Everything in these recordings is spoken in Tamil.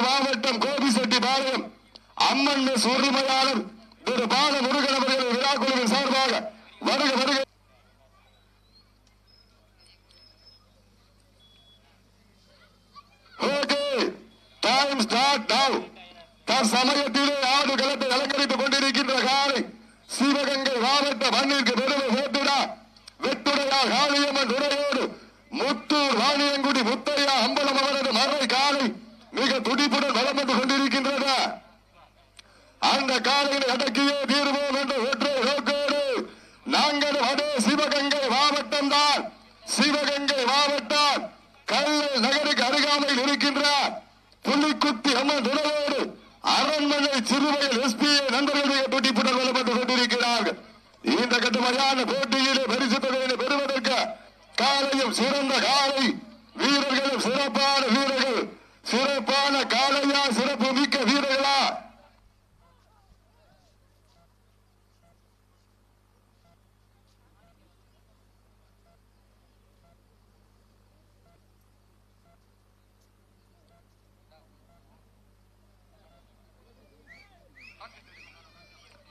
மாவட்டம் கோபிசெட்டிபாளையம் அம்மன் மெஸ் உரிமையாளர் திரு பால முருகன் அவர்கள் விழா குழுவின் சார்பாக வருக வருக. டைம் ஸ்டார்ட் தற்சமயத்திலே ஆடு களத்தை அலங்கரித்துக் கொண்டிருக்கின்ற காலை சிவகங்கை மாவட்ட மண்ணிற்கு பெருமை சேர்த்துடா. வெட்டுடையா காளியம்மன் துறையோடு முத்தூர் வாணியங்குடி முத்தையா அம்பலம் அவரது மறை காலை மிக துடிப்புடன் வளம் வந்து கொண்டிருக்கின்றன. அந்த காலையில் அடக்கியே தீர்வோம் என்ற ஒற்றை நோக்கோடு நாங்கள் அதே சிவகங்கை மாவட்டம் தான். சிவகங்கை மாவட்டம் கல்லை நகருக்கு அருகாமையில் இருக்கின்ற புள்ளிக்குத்தி அம்மன் துணையோடு அரண்மனை சிறுவையில் எஸ்பிஐ நண்பர்களுடைய துடிப்புடன் வளப்பட்டு கொண்டிருக்கிறார்கள். இந்த கட்டுமையான போட்டியிலே பரிசு தொகையினை பெறுவதற்கு காலையும் சிறந்த காலை வீரர்களும் சிறப்பான வீரர்கள் சிறப்பான காலையா சிறப்பு மிக்க வீரர்களா?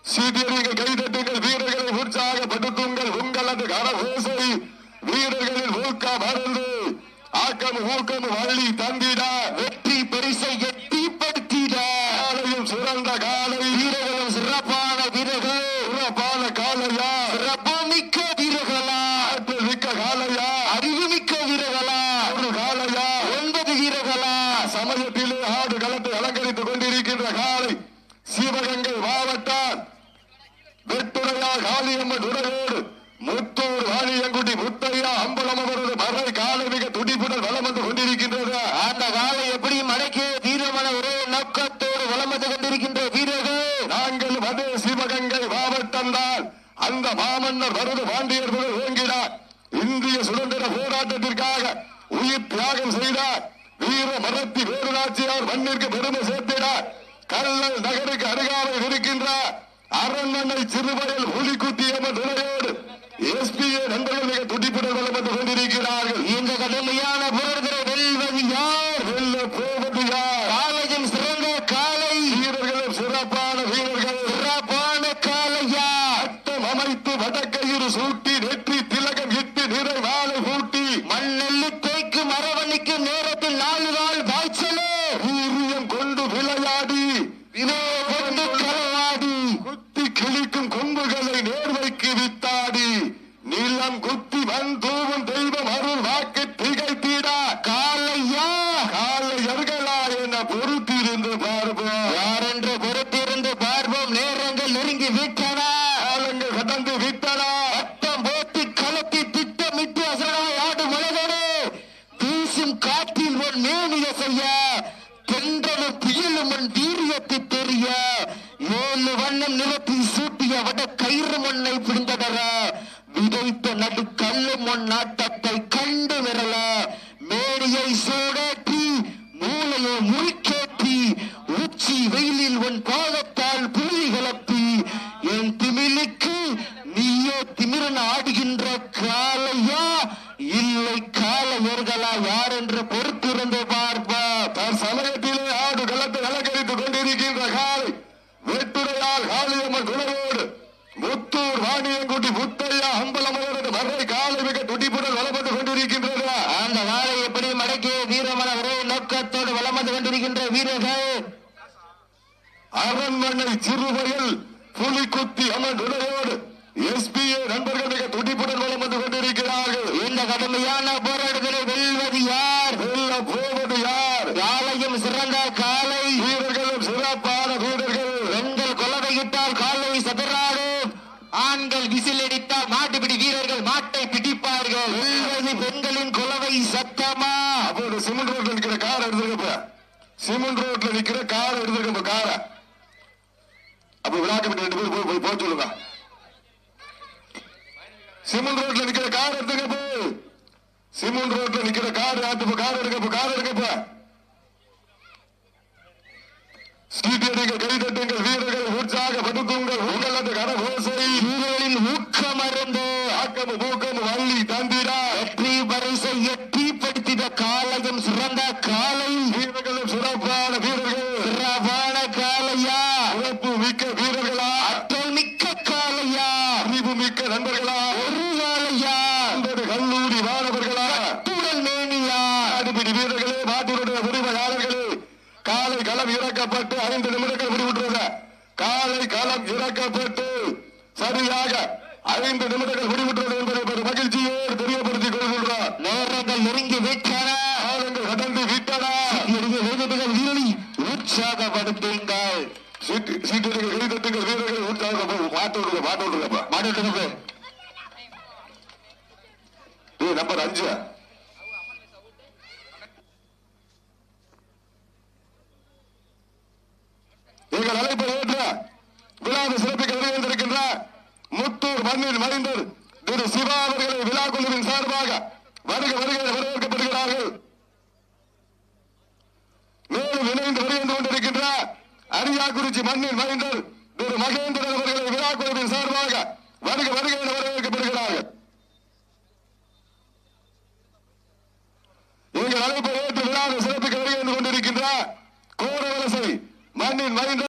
சீட்டியடிகள் கைதட்டுங்கள் வீரர்களை உற்சாகப்படுத்துங்கள் உங்களது கரகோசை வீரர்களின் ஊக்கம் அருந்து ஆக்கம் ஊக்கம் வள்ளி தந்திட வெற்றி பரிசை எட்டிப்படுத்திட காலையும் சிறந்த காலை வீரர்களும் சிறப்பான வீரர்கள் சிறப்பான காலையா சிறப்புமிக்க வீரர்களா ஆற்றல் மிக்க காலையா அறிவுமிக்க வீரர்களா ஒரு காலையா ஒன்பது வீரர்களா சமயத்திலே ஆடு களத்தை அலங்கரித்துக் கொண்டிருக்கின்ற காலை சிவகங்கை மாவட்டம் வெட்டுடையா காளியம்மன் உடலோடு முத்தூர் வாணியங்குடி முத்தையா அம்பலம் அவரது மறை காலை மிக துடிப்புடன் வளம் வந்து கொண்டிருக்கின்றது அந்த காலை எப்படி மடக்கி தீரமான ஒரே நோக்கத்தோடு வலம் வந்து கொண்டிருக்கின்ற வீரர்கள் நாங்கள் அதே சிவகங்கை மாவட்டம் தான் அந்த மாமன்னர் வருது பாண்டியர் ஓங்கினார். இந்திய சுதந்திர போராட்டத்திற்காக உயிர் தியாகம் செய்தார். வீர மரத்தி வேலுநாச்சியார் மண்ணிற்கு பெருமை சேர்த்தினார். கல்லல் நகருக்கு அருகாமல் இருக்கின்ற அரண்மனை சிறுவயல் புலிக்குத்தியம்மன் நிலையோடு எஸ்பிஏ நண்பர்கள் மிக துடிப்புடன் வளர்ந்து கொண்டிருக்கிறார்கள். இந்த கடுமையான நேர்மைக்கு வித்தாடி. நிலம் குத்தி மண் தூவும் தெய்வம் அருள் வாக்கு திகைத்திட. காலையா? காலையர்களா என பொறுத்திருந்து பார்ப்போம். யாரென்று பொறுத்திருந்து பார்ப்போம்? நேரங்கள் நெருங்கி விட்டன. காலங்கள் கடந்து விட்டன. சட்டம் போட்டு களத்தி திட்டமிட்டு அசராய் ஆடும் உலகனே. வீசும் காற்றில் உன் மேனிய செய்ய. தென்றலும் புயலும் உன் கயிறு மண்ணை பிடிந்ததர விதைத்த நடு கல்லும் உன் நாட்டத்தை கண்டு விரல. மேடியை சூடேற்றி மூளையை முறிக்கேற்றி உச்சி வெயிலில் உன் பாதத்தால் புலி கிளப்பி என் திமிலுக்கு நீயோ திமிரன் ஆடுகின்ற காலையா இல்லை காலையர்களா யார் என்று பொறுத்திருந்து பார் தன் சமயத்திலே ஆடு களத்தை அலங்கரித்துக் கொண்டிருக்கின்ற காலை வெட்டுடையால் காளியம்மன் துணையோடு முத்தூர் வாணியங்குடி முத்தையா அம்பலமலரது மறை காலை மிக துடிப்புடன் வளப்பட்டு கொண்டிருக்கின்றது அந்த வாழை எப்படி மடக்கிய வீரமன ஒரே நோக்கத்தோடு வலம் வந்து கொண்டிருக்கின்ற வீரர்கள் அரண்மனை சிறுவையில் புலிக்குத்தி அம்மன் துணையோடு எஸ்பிஏ நண்பர்கள் மிக துடிப்புடன் வளம் வந்து கொண்டிருக்கிறார்கள். இந்த கடுமையான போராட்டத்தில் வெல்வது யார்? வெல்ல போவது யார்? காலையும் சிறந்த காலை வீரர்களும் சிறப்பான வீரர்கள். பெண்கள் கொலவையிட்டால் காலை சதுராடும் ஆண்கள் விசில் அடித்தால் மாட்டுப்பிடி வீரர்கள் மாட்டை பிடிப்பார்கள். வெல்வது பெண்களின் கொலவை சத்தமா? அப்போ சிமெண்ட் ரோட்ல நிக்கிற கார் எடுத்துக்கப்ப சிமெண்ட் ரோட்ல நிக்கிற கார் எடுத்துக்கப்ப கார. அப்ப விழாக்கு ரெண்டு பேர் போய் போய் போக சொல்லுங்க. சிமெண்ட் ரோட்ல நிக்கிற கார் எடுத்துக்கப்ப சிமெண்ட் ரோட்ல நிக்கிற கார் ஆத்துப்ப கார் எடுக்கப்ப கார் எடுக்கப்ப சீட்டடிகள் கைதட்டுங்கள் வீரர்கள் உற்சாகப்படுத்துங்கள். உங்களது கரகோசை வீரர்களின் ஊக்கம் அருந்து ஆக்கம் ஊக்கம் வள்ளி தந்திரா வெற்றி பரிசை எட்டிப்படுத்திட காலையும் சிறந்த காலை வீரர்களும் சிறப்பான வீரர்கள் களம் இறக்கப்பட்டு சரியாக ஐந்து நிமிடங்கள் முடிவுற்றது என்பதை மகிழ்ச்சியோடு தெரியப்படுத்திக் கொள்கின்றார். நேரங்கள் நெருங்கி விட்டன. காலங்கள் கடந்து விட்டன. வீரர்கள் வீரரை உற்சாகப்படுத்துங்கள். சீட்டு சீட்டு கைதட்டுங்கள் வீரர்கள் உற்சாகம் பாட்டு விடுங்க பாட்டு விடுங்கப்பா மாட்டு ஏய் நம்பர் அஞ்சு எங்கள் அழைப்பை ஏற்ற விழாவை சிறப்பிக்க வருகின்றிருக்கின்ற முத்தூர் மண்ணின் மைந்தர் திரு சிவா அவர்களை விழா குழுவின் சார்பாக வருக வருகை வரவேற்கப்படுகிறார்கள். மேலும் இணைந்து வருகின்ற கொண்டிருக்கின்ற அரியாக்குறிச்சி மண்ணின் மைந்தர் திரு மகேந்திரன் அவர்களை விழா குழுவின் சார்பாக வருக வருகை என வரவேற்கப்படுகிறார்கள். எங்கள் அழைப்பை ஏற்று விழாவை சிறப்பிக்க வருகை கொண்டிருக்கின்ற கோரவரசை மண்ணின் மைந்தர்